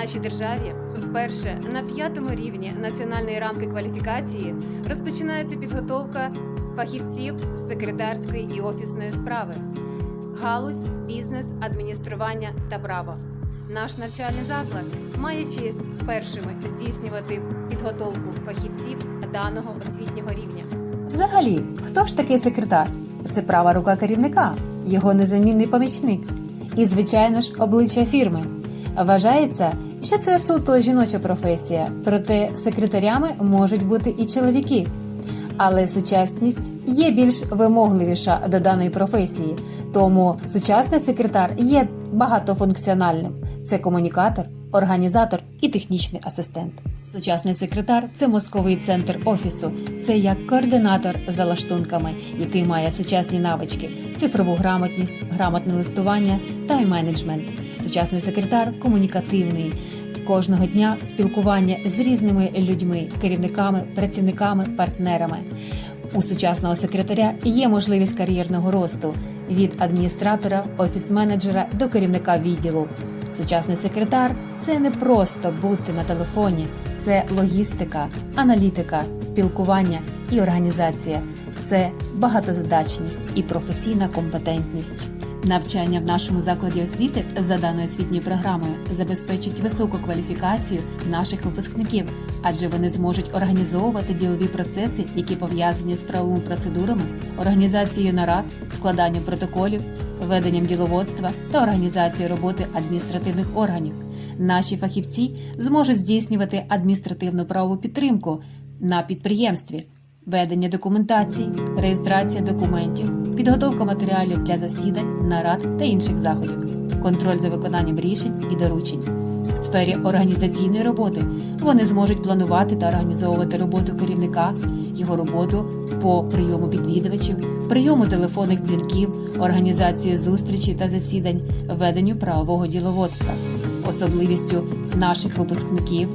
нашій державі вперше на п'ятому рівні національної рамки кваліфікації розпочинається підготовка фахівців з секретарської і офісної справи, галузь, бізнес, адміністрування та право. Наш навчальний заклад має честь першими здійснювати підготовку фахівців даного освітнього рівня. Взагалі, хто ж такий секретар? Це права рука керівника, його незамінний помічник і, звичайно ж, обличчя фірми. Вважається, що це суто жіноча професія, проте секретарями можуть бути і чоловіки. Але сучасність є більш вимогливіша до даної професії, тому сучасний секретар є багатофункціональним: це комунікатор, організатор і технічний асистент. Сучасний секретар це мозковий центр офісу. Це як координатор за лаштунками, який має сучасні навички, цифрову грамотність, грамотне листування та менеджмент. Сучасний секретар комунікативний. Кожного дня спілкування з різними людьми, керівниками, працівниками, партнерами. У сучасного секретаря є можливість кар'єрного росту від адміністратора, офіс-менеджера до керівника відділу. Сучасний секретар це не просто бути на телефоні, це логістика, аналітика, спілкування і організація. Це багатозадачність і професійна компетентність. Навчання в нашому закладі освіти за даною освітньою програмою забезпечить високу кваліфікацію наших випускників, адже вони зможуть організовувати ділові процеси, які пов'язані з правовими процедурами, організацією нарад, складанням протоколів, веденням діловодства та організацією роботи адміністративних органів. Наші фахівці зможуть здійснювати адміністративну правову підтримку на підприємстві, ведення документації, реєстрація документів, підготовка матеріалів для засідань, нарад та інших заходів, контроль за виконанням рішень і доручень. В сфері організаційної роботи вони зможуть планувати та організовувати роботу керівника, його роботу по прийому відвідувачів, прийому телефонних дзвінків, організації зустрічей та засідань, веденню правового діловодства. Особливістю наших випускників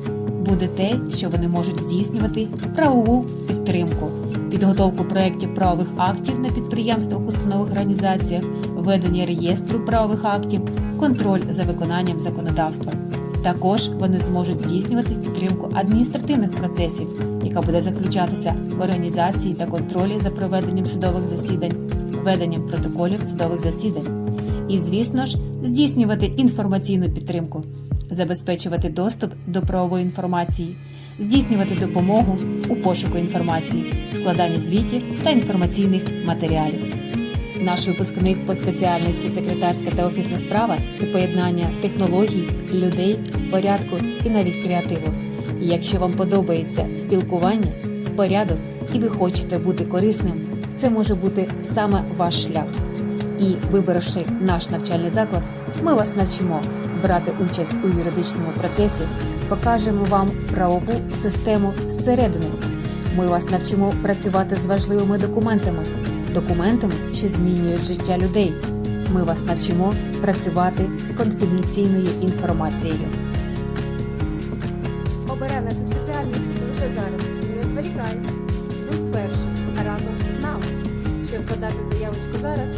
буде те, що вони можуть здійснювати правову підтримку, підготовку проєктів правових актів на підприємствах, установах, організаціях, ведення реєстру правових актів, контроль за виконанням законодавства. Також вони зможуть здійснювати підтримку адміністративних процесів, яка буде заключатися в організації та контролі за проведенням судових засідань, веденням протоколів судових засідань. І, звісно ж, здійснювати інформаційну підтримку, забезпечувати доступ до правової інформації, здійснювати допомогу у пошуку інформації, складанні звітів та інформаційних матеріалів. Наш випускник по спеціальності секретарська та офісна справа це поєднання технологій, людей, порядку і навіть креативу. Якщо вам подобається спілкування, порядок і ви хочете бути корисним, це може бути саме ваш шлях. І вибравши наш навчальний заклад, ми вас навчимо брати участь у юридичному процесі, покажемо вам правову систему зсередини. Ми вас навчимо працювати з важливими документами, документами, що змінюють життя людей. Ми вас навчимо працювати з конфіденційною інформацією. Обирай нашу спеціальність лише зараз. Не зволікай. Будь першим разом з нами. Щоб подати заявочку зараз,